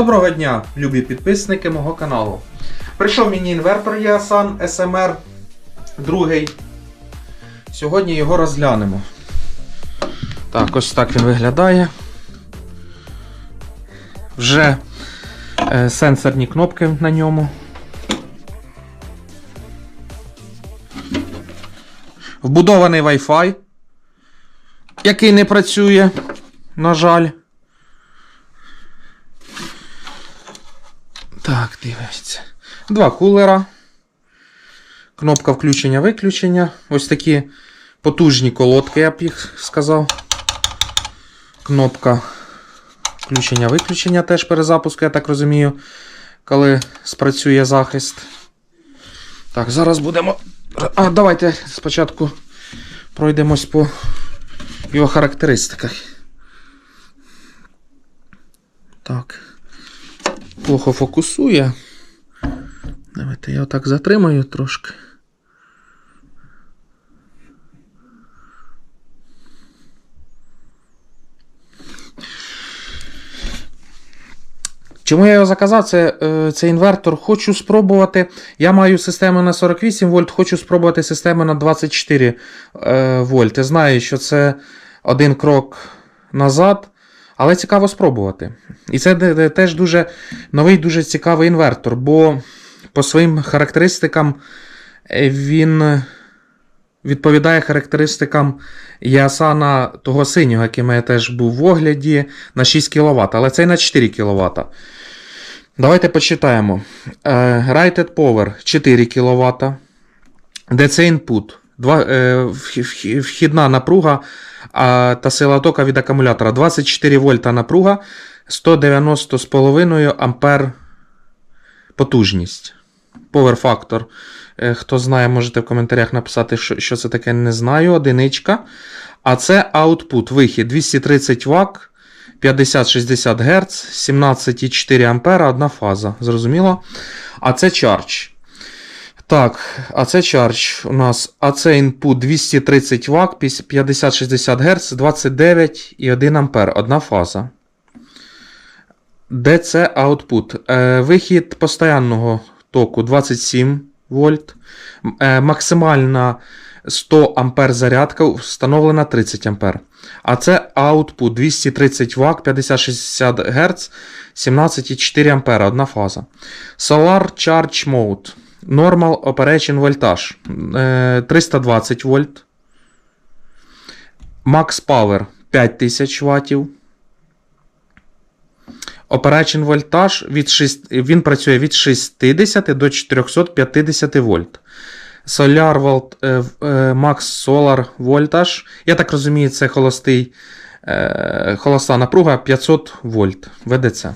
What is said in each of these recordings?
Доброго дня, любі підписники мого каналу. Прийшов мені інвертор Ясан SMR другий. Сьогодні його розглянемо. Так, ось так він виглядає. Вже е, сенсорні кнопки на ньому. Вбудований Wi-Fi, який не працює, на жаль. Так, дивіться. Два кулера. Кнопка включення-виключення. Ось такі потужні колодки, я б їх сказав. Кнопка включення-виключення теж перезапуску, я так розумію, коли спрацює захист. Так, зараз будемо. А, давайте спочатку пройдемось по його характеристиках. Так плохо фокусує. Давайте я отак затримаю трошки. Чому я його заказав? Це, е, це інвертор. Хочу спробувати. Я маю систему на 48 вольт, хочу спробувати систему на 24 е, вольт. Я знаю, що це один крок назад. Але цікаво спробувати. І це теж дуже новий, дуже цікавий інвертор, бо по своїм характеристикам е, він відповідає характеристикам Ясана того синього, який має теж був в огляді на 6 кВт, але цей на 4 кВт. Давайте почитаємо. Е, Rated Power 4 кВт. DC Input. Е, вх- вх- вхідна напруга а, та сила тока від акумулятора 24 вольта напруга, 190,5 ампер потужність. Power Factor. Е, Хто знає, можете в коментарях написати, що, це таке, не знаю. Одиничка. А це output, вихід 230 Вт, 50-60 Гц, 17,4 ампера, одна фаза. Зрозуміло? А це charge. Так, а це у нас. А це input 230 Вт, 50-60 Гц, 29,1 ампер, одна фаза. DC output. Е, вихід постоянного току 27 вольт. Е, максимальна 100 ампер зарядка встановлена 30 ампер. А це output 230 Вт, 50-60 Гц, 17,4 ампера, одна фаза. Solar Charge Mode. Normal Operation Voltage е, 320 вольт. Max Power 5000 Вт. Operation Voltage від 6, він працює від 60 до 450 вольт. Solar Volt, е, е, Max Solar Voltage. Я так розумію, це холостий, е, холоста напруга 500 вольт ВДЦ.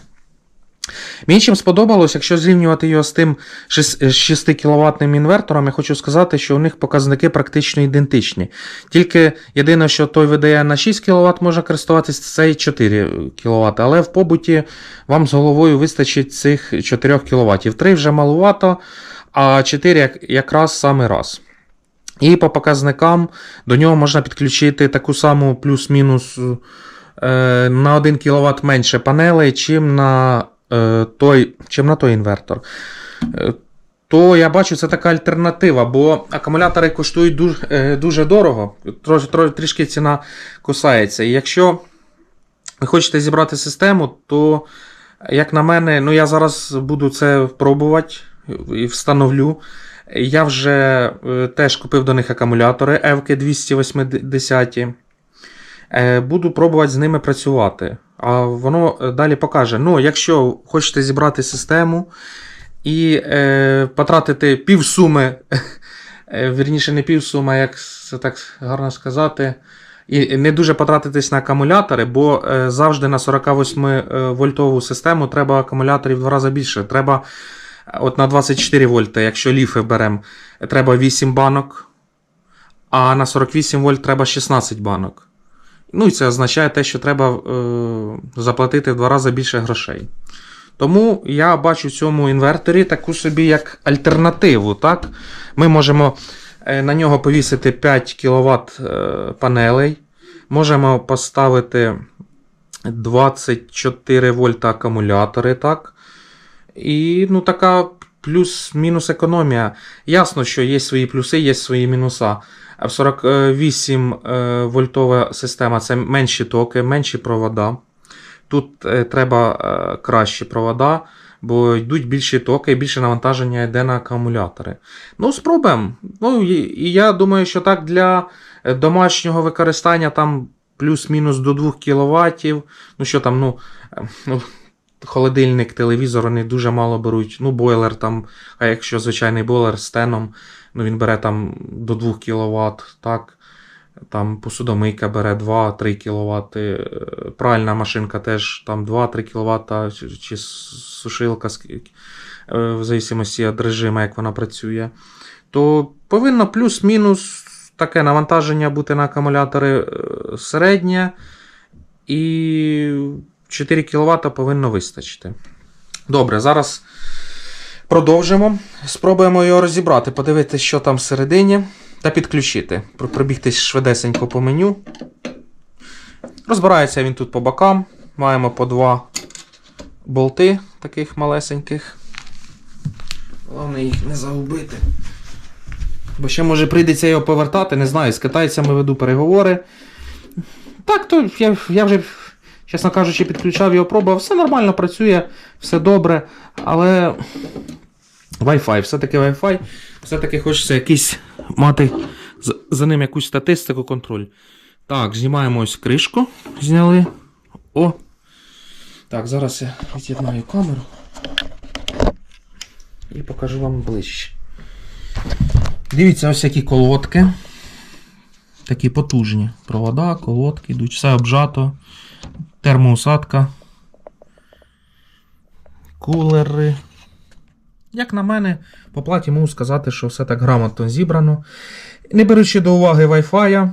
Мені чим сподобалось, якщо зрівнювати його з тим 6 кВт інвертором, я хочу сказати, що у них показники практично ідентичні. Тільки єдине, що той видає на 6 кВт, може користуватися цей 4 кВт, але в побуті вам з головою вистачить цих 4 кВт. 3 вже малувато, а 4 якраз саме раз. І по показникам до нього можна підключити таку саму плюс-мінус е, на 1 кВт менше панелей, чим на той, чим на той інвертор. Е, То я бачу, це така альтернатива, бо акумулятори коштують дуже, е, дуже дорого, трош, трош, трішки ціна кусається. І якщо ви хочете зібрати систему, то, як на мене, ну я зараз буду це пробувати і встановлю. Я вже е, теж купив до них акумулятори EVK 280. Е, Буду пробувати з ними працювати. А воно е, далі покаже. Ну, якщо хочете зібрати систему і е, потратити півсуми, е, вірніше, не півсуми, як це так гарно сказати, і не дуже потратитись на акумулятори, бо завжди на 48 е, вольтову систему треба акумуляторів в два рази більше. Треба от на 24 вольта, якщо ліфи беремо, треба 8 банок, а на 48 вольт треба 16 банок. Ну і це означає те, що треба е, заплатити в два рази більше грошей. Тому я бачу в цьому інверторі таку собі як альтернативу. Так? Ми можемо е, на нього повісити 5 кВт е, панелей. Можемо поставити 24 вольта акумулятори, так. І ну, така плюс-мінус економія. Ясно, що є свої плюси, є свої мінуса. В 48 е, вольтова система це менші токи, менші провода. Тут е, треба е, кращі провода, бо йдуть більші токи і більше навантаження йде на акумулятори. Ну, спробуємо. Ну, і, я думаю, що так для домашнього використання там плюс-мінус до 2 кВт. Ну, що там, ну, ну, холодильник, телевізор вони дуже мало беруть. Ну, бойлер там, а якщо звичайний бойлер з теном, ну він бере там до 2 кВт, так. Там посудомийка бере 2-3 кВт, е, пральна машинка теж там 2-3 кВт, чи, сушилка, е, в зависимості від режиму, як вона працює. То повинно плюс-мінус таке навантаження бути на акумулятори е, середнє. І 4 кВт повинно вистачити. Добре, зараз продовжимо. Спробуємо його розібрати, подивитися, що там всередині, та підключити. Пробігтись швидесенько по меню. Розбирається він тут по бокам. Маємо по два болти таких малесеньких. Головне їх не загубити. Бо ще може прийдеться його повертати, не знаю, з китайцями веду переговори. Так, то я, я вже, чесно кажучи, підключав його пробував. Все нормально працює, все добре, але Wi-Fi, все-таки Wi-Fi, все-таки хочеться якийсь мати за ним якусь статистику, контроль. Так, знімаємо ось кришку. Зняли. О. Так, зараз я від'єднаю камеру. І покажу вам ближче. Дивіться, ось які колодки. Такі потужні. Провода, колодки йдуть, все обжато. Термоусадка. Кулери. Як на мене, по платі можу сказати, що все так грамотно зібрано. Не беручи до уваги Wi-Fi.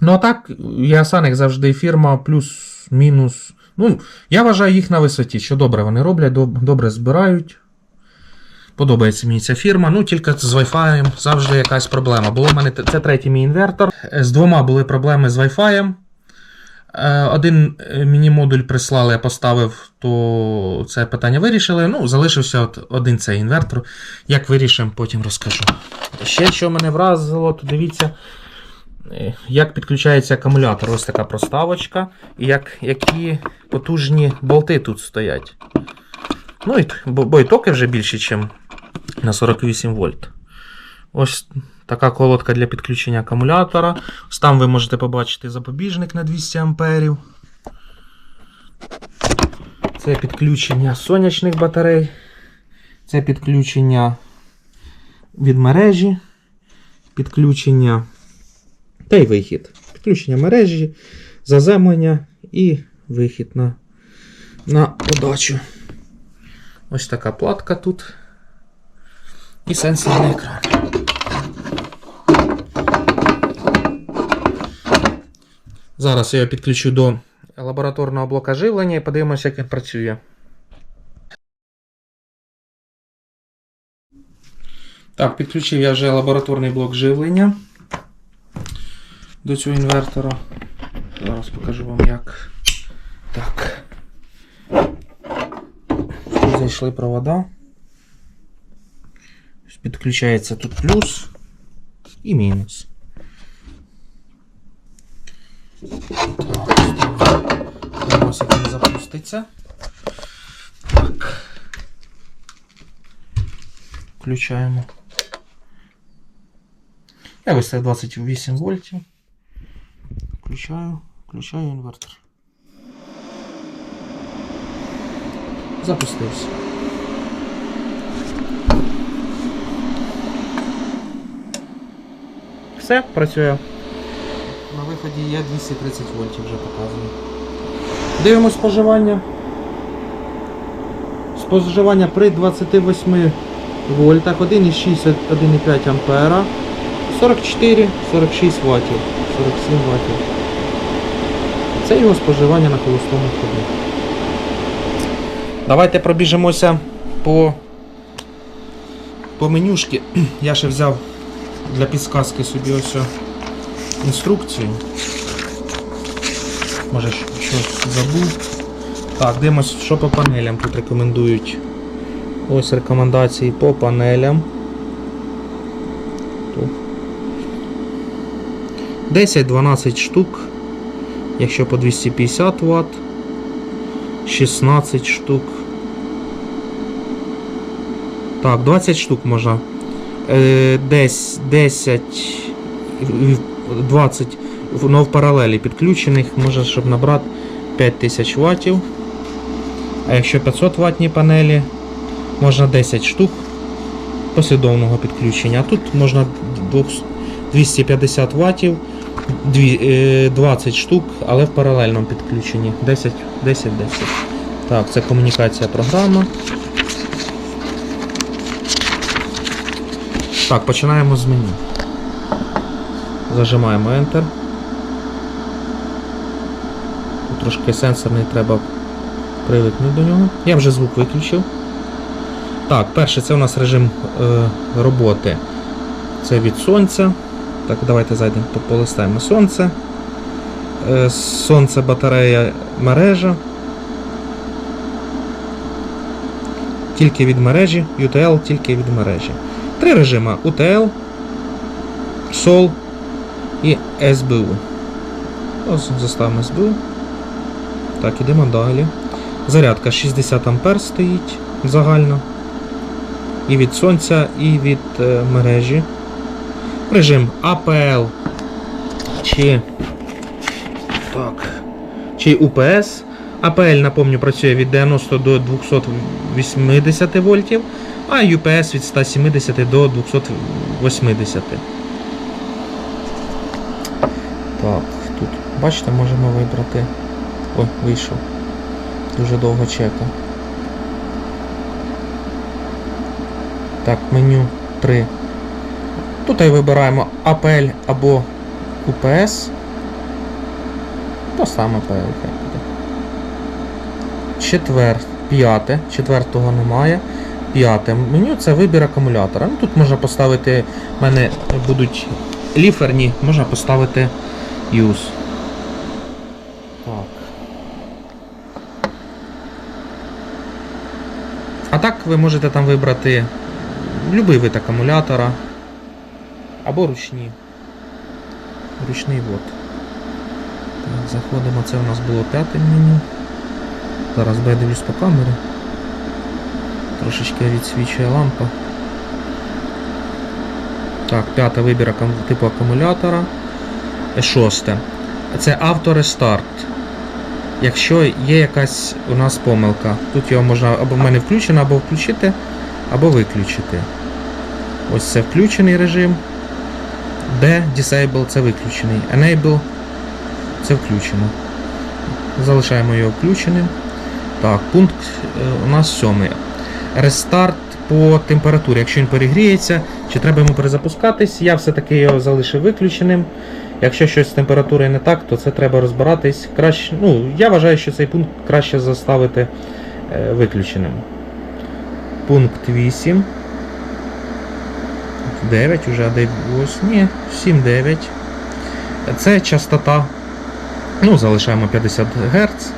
Ну а так, Ясанек завжди, фірма плюс-мінус. Ну, я вважаю їх на висоті, що добре вони роблять, добре збирають. Подобається мені ця фірма. Ну, тільки з Wi-Fi завжди якась проблема. Було в мене це третій мій інвертор. З двома були проблеми з Wi-Fi. Е, Один е, міні-модуль прислали, я поставив, то це питання вирішили. Ну, залишився от один цей інвертор. Як вирішимо, потім розкажу. Ще що мене вразило, то дивіться, е, як підключається акумулятор. Ось така проставочка. І як, які потужні болти тут стоять. Ну, і, бо, і токи вже більші, ніж на 48 вольт. Ось така колодка для підключення акумулятора. Ось там ви можете побачити запобіжник на 200 амперів. Це підключення сонячних батарей. Це підключення від мережі. Підключення та й вихід. Підключення мережі, заземлення і вихід на, на подачу. Ось така платка тут. І сенсорний екран. Зараз я його підключу до лабораторного блока живлення і подивимося, як він працює. Так, підключив я вже лабораторний блок живлення до цього інвертора. Зараз покажу вам як. Так. Зайшли провода. Підключається тут плюс і мінус. Як він запуститься. Так. Включаємо. Я виставив 28 вольтів. Включаю, включаю інвертор. Запустився. Все, працює. Виході є 230 вольтів вже показує. Дивимось споживання. Споживання при 28 вольтах, 1,6, 1,5 ампера, 44, 46 ваттів, 47 ваттів. Це його споживання на холостому ходу. Давайте пробіжимося по, по менюшки. Я ще взяв для підсказки собі ось інструкцію. Може, щось забув. Так, дивимось, що по панелям тут рекомендують. Ось рекомендації по панелям. 10-12 штук, якщо по 250 Вт, 16 штук. Так, 20 штук можна. Е, десь 10, і 20, ну в паралелі підключених, може, щоб набрати 5000 Вт. А якщо 500 ватні панелі, можна 10 штук послідовного підключення. А тут можна 250 ватів, е, 20 штук, але в паралельному підключенні. 10, 10, 10. Так, це комунікація програма. Так, починаємо з меню. Зажимаємо Enter. Тут трошки сенсорний треба привикнути до нього. Я вже звук виключив. Так, перше це у нас режим е, роботи. Це від сонця. Так, давайте зайдемо, полистаємо сонце. Е, сонце, батарея, мережа. Тільки від мережі, UTL тільки від мережі. Три режими UTL, SOL і SBU. Ось заставимо SBU. Так, ідемо далі. Зарядка 60 А стоїть загально. І від сонця, і від е, мережі. Режим APL чи, так, чи UPS. APL, напомню, працює від 90 до 280 вольтів, а UPS від 170 до 280. Так, тут, бачите, можемо вибрати. Ой, вийшов. Дуже довго чекав. Так, меню 3. Тут і вибираємо APL або UPS. То саме APL буде. Четвер, п'яте. Четвертого немає. П'яте меню це вибір акумулятора. Ну, тут можна поставити, в мене будуть ліферні, можна поставити use. Так. А так ви можете там вибрати будь-який вид акумулятора або ручні. Ручний вод. Так, заходимо, це у нас було п'яте меню. Зараз бо я дивлюсь по камері. Трошечки відсвічує лампа. Так, п'яте вибір акум- типу акумулятора. Шосте. Це авторестарт. Якщо є якась у нас помилка, тут його можна або в мене включено, або включити, або виключити. Ось це включений режим. D Disable це виключений. Enable це включено. Залишаємо його включеним. Так, пункт е, у нас сьомий. Рестарт по температурі. Якщо він перегріється, чи треба йому перезапускатись, я все-таки його залишив виключеним. Якщо щось з температурою не так, то це треба розбиратись. Краще, ну, я вважаю, що цей пункт краще заставити е, виключеним. Пункт 8. 9 уже, ось ні, 7, 9. Це частота. Ну, залишаємо 50 Гц.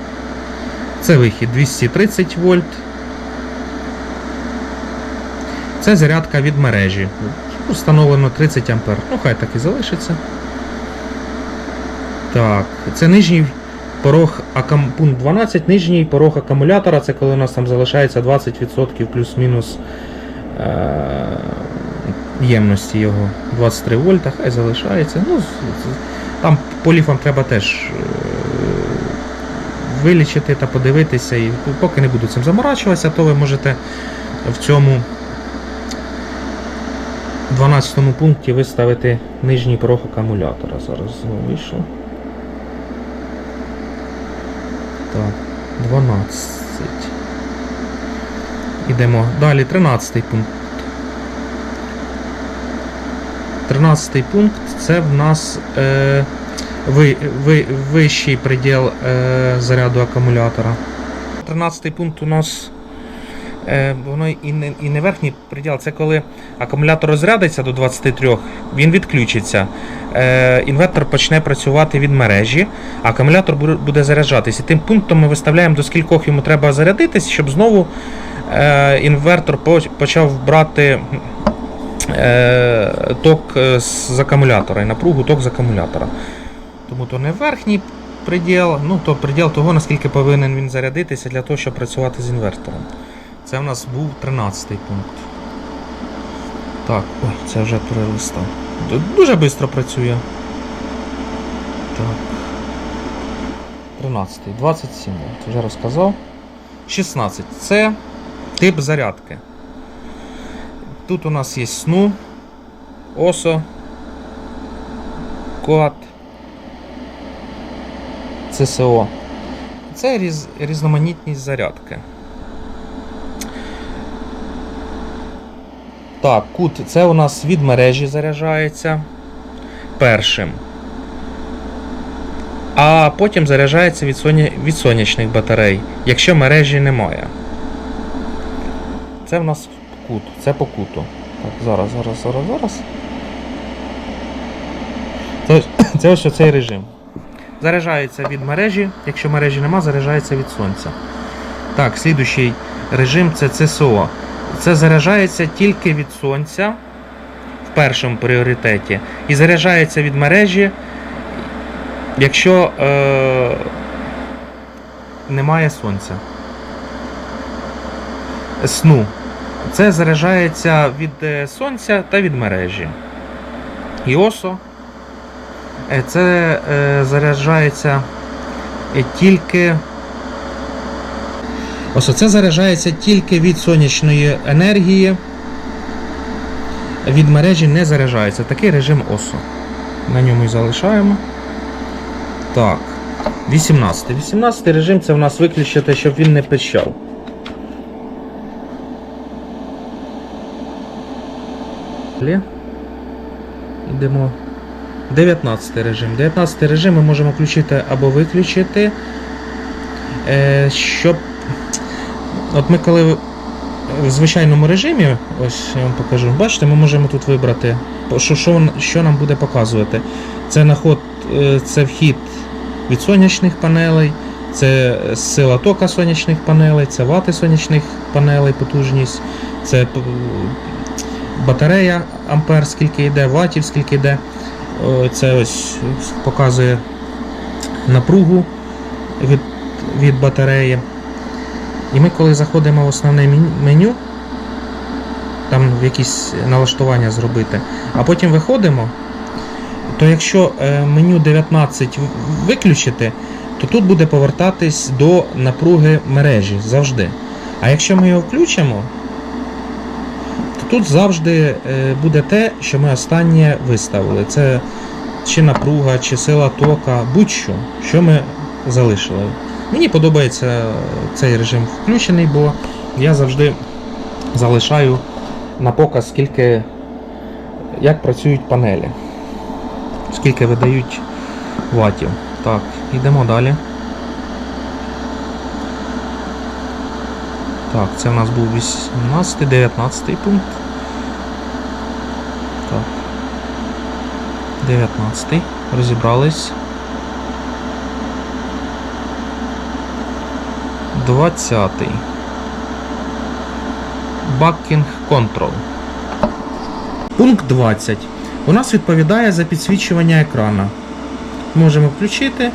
Це вихід 230 вольт. Це зарядка від мережі. Встановлено 30 А. Ну, хай так і залишиться. Так, це нижній порог акум... пункт 12, нижній порог акумулятора. Це коли у нас там залишається 20% плюс-мінус е... ємності його. 23 вольта, хай залишається. Ну, там по ліфам треба теж е... вилічити та подивитися. І поки не буду цим заморачуватися, то ви можете в цьому 12 пункті виставити нижній порог акумулятора. Зараз знову вийшло. Так, 12. Ідемо далі, 13 пункт. 13 пункт це в нас е, ви, ви, вищий приділ е, заряду акумулятора. 13 пункт у нас воно і не, і не верхній приділ. Це коли акумулятор розрядиться до 23, він відключиться. Е, інвертор почне працювати від мережі, а акумулятор буде, заряджатись. І тим пунктом ми виставляємо, до скількох йому треба зарядитись, щоб знову е, інвертор почав брати е, ток е, з акумулятора і напругу ток з акумулятора. Тому то не верхній приділ, ну то приділ того, наскільки повинен він зарядитися для того, щоб працювати з інвертором. Це в нас був 13 пункт. Так, ой, це вже перелистав. Дуже швидко працює. Так. 13, 27, я вже розказав. 16. Це тип зарядки. Тут у нас є сну, осо, код, ЦСО. Це різ, різноманітність зарядки. Так, кут це у нас від мережі заряджається першим. А потім заряджається від, соня... від сонячних батарей, якщо мережі немає. Це в нас кут, це по куту. Так, зараз, зараз, зараз, зараз. Це, це ось цей режим. Заряджається від мережі, якщо мережі нема, заряджається від сонця. Так, слідущий режим це ЦСО. Це заряджається тільки від сонця в першому пріоритеті. І заряджається від мережі, якщо е, немає сонця. Сну. Це заряджається від е, сонця та від мережі. ІОСО. Е, Це е, заряджається е, тільки. Ось це заряджається тільки від сонячної енергії. Від мережі не заряджається. Такий режим ОСО. На ньому і залишаємо. Так. 18. 18 режим це в нас виключити, щоб він не пищав. Йдемо. 19 режим. 19 режим ми можемо включити або виключити. Е, щоб. От ми коли в звичайному режимі, ось я вам покажу, бачите, ми можемо тут вибрати, що, що, що нам буде показувати. Це наход, е, це вхід від сонячних панелей, це сила тока сонячних панелей, це вати сонячних панелей, потужність, це батарея ампер, скільки йде, ватів, скільки йде. Це ось показує напругу від, від батареї. І ми, коли заходимо в основне меню, там якісь налаштування зробити, а потім виходимо, то якщо е, меню 19 виключити, то тут буде повертатись до напруги мережі завжди. А якщо ми його включимо, то тут завжди е, буде те, що ми останнє виставили. Це чи напруга, чи сила тока, будь-що, що ми залишили. Мені подобається цей режим включений, бо я завжди залишаю на показ, скільки, як працюють панелі, скільки видають ватів. Так, йдемо далі. Так, це в нас був 18, 19 пункт. Так. 19. Розібрались. 20. Backing Control. Пункт 20. У нас відповідає за підсвічування екрана. Можемо включити,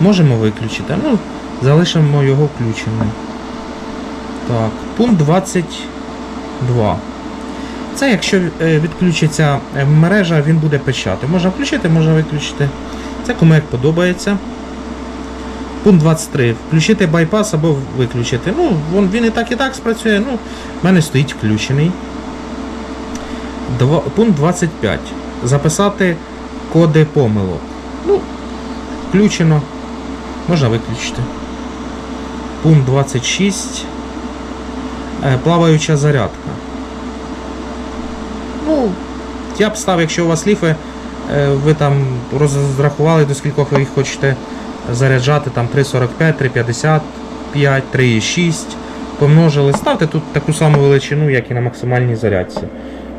можемо виключити. Ну, залишимо його включеним. Так, пункт 22. Це якщо е, відключиться е, мережа, він буде пищати. Можна включити, можна виключити. Це кому як подобається. Пункт 23. Включити байпас або виключити. Ну, вон, він і так і так спрацює. Ну, в мене стоїть включений. Два, пункт 25. Записати коди помилок. Ну, включено. Можна виключити. Пункт 26. Е, Плаваюча зарядка. Ну, я б став, якщо у вас ліфи, е, ви там розрахували, до скількох ви їх хочете заряджати, там 3,45, 3,55, 3,6 помножили. Ставте тут таку саму величину, як і на максимальній зарядці.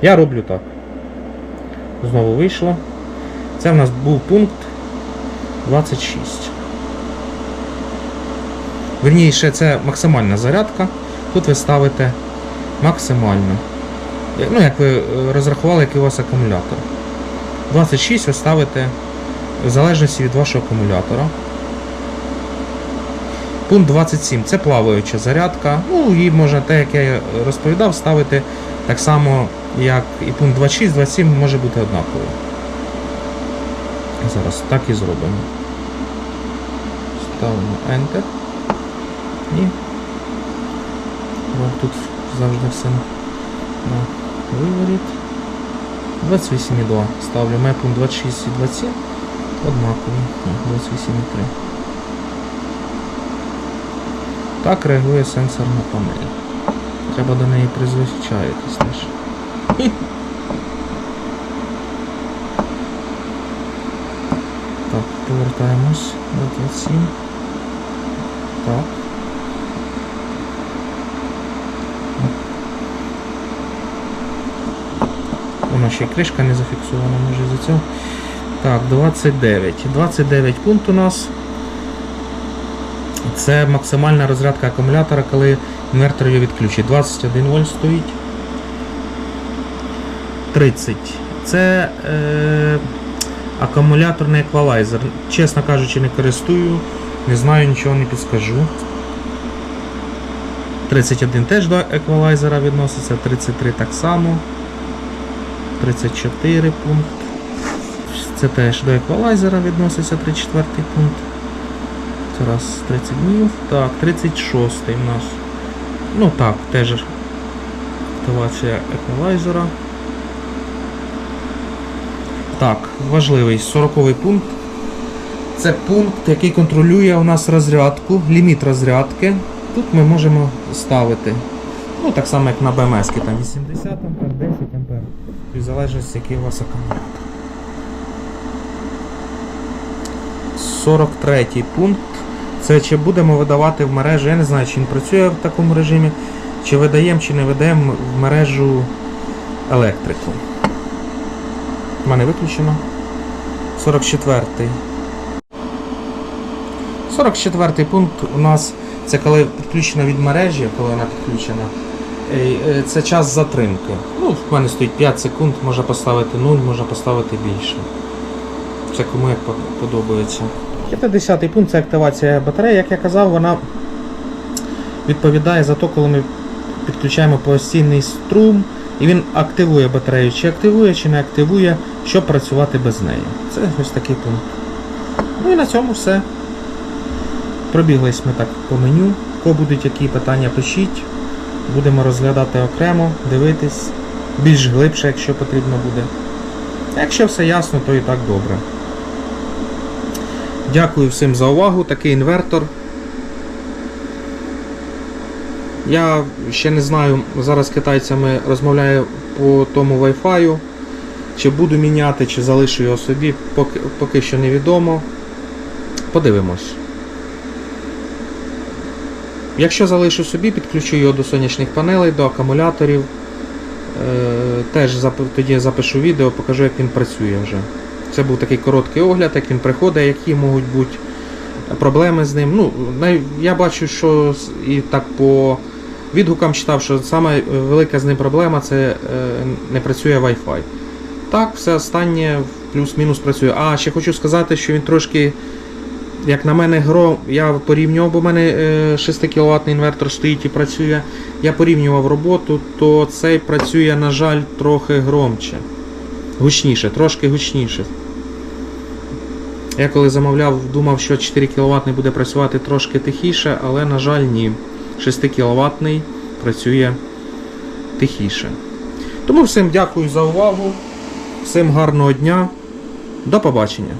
Я роблю так. Знову вийшло. Це в нас був пункт 26. Верніше, це максимальна зарядка. Тут ви ставите максимально. Ну, як ви е, розрахували, який у вас акумулятор. 26 ви ставите в залежності від вашого акумулятора. Пункт 27 це плаваюча зарядка. Ну, її можна, те, як я розповідав, ставити так само, як і пункт 26, 27 може бути однаковий. Зараз так і зробимо. Ставимо Enter. І тут завжди все на виворіт. 28,2 ставлю. Має пункт 26 і 27 однакові. 28,3. Так реагує сенсорна панель. Треба до неї призвичаїтись теж. Так, повертаємось на 27. Так. Воно ще кришка не зафіксована, може за цього. Так, 29. 29 пункт у нас. Це максимальна розрядка акумулятора, коли інвертор його відключить. 21 вольт стоїть. 30. Це е, акумуляторний еквалайзер. Чесно кажучи, не користую, не знаю, нічого не підскажу. 31 теж до еквалайзера відноситься, 33 так само. 34 пункт. Це теж до еквалайзера відноситься 34 пункт. Це раз 30 днів. Так, 36 у нас. Ну так, теж активація еквалайзера. Так, важливий 40 пункт. Це пункт, який контролює у нас розрядку, ліміт розрядки. Тут ми можемо ставити. Ну, так само, як на БМС, там 80 А, 10 А. В залежності, який у вас акумулятор. 43 пункт. Це чи будемо видавати в мережу, я не знаю, чи він працює в такому режимі, чи видаємо, чи не видаємо в мережу електрику. У мене виключено. 44. 44 пункт у нас це коли підключена від мережі, коли вона підключена. е, Це час затримки. Ну, в мене стоїть 5 секунд, можна поставити 0, можна поставити більше. Це кому як по- подобається. 50 пункт це активація батареї. Як я казав, вона відповідає за те, коли ми підключаємо постійний струм, і він активує батарею, чи активує, чи не активує, щоб працювати без неї. Це ось такий пункт. Ну і на цьому все. Пробіглись ми так по меню. Кого будуть які питання, пишіть. Будемо розглядати окремо, дивитись більш глибше, якщо потрібно буде. Якщо все ясно, то і так добре. Дякую всім за увагу. Такий інвертор. Я ще не знаю, зараз з китайцями розмовляю по тому Wi-Fi. Чи буду міняти, чи залишу його собі, поки, поки що невідомо. Подивимось. Якщо залишу собі, підключу його до сонячних панелей, до акумуляторів. Е, теж тоді запишу відео, покажу, як він працює вже. Це був такий короткий огляд, як він приходить, які можуть бути проблеми з ним. Ну, я бачу, що і так по відгукам читав, що саме велика з ним проблема це е, не працює Wi-Fi. Так, все останнє плюс-мінус працює. А, ще хочу сказати, що він трошки, як на мене, гро, я порівнював, бо в мене е, 6 кВт інвертор стоїть і працює. Я порівнював роботу, то цей працює, на жаль, трохи громче. Гучніше, трошки гучніше. Я коли замовляв, думав, що 4 кВт буде працювати трошки тихіше, але, на жаль, ні. 6 кВт працює тихіше. Тому всім дякую за увагу, всім гарного дня, до побачення.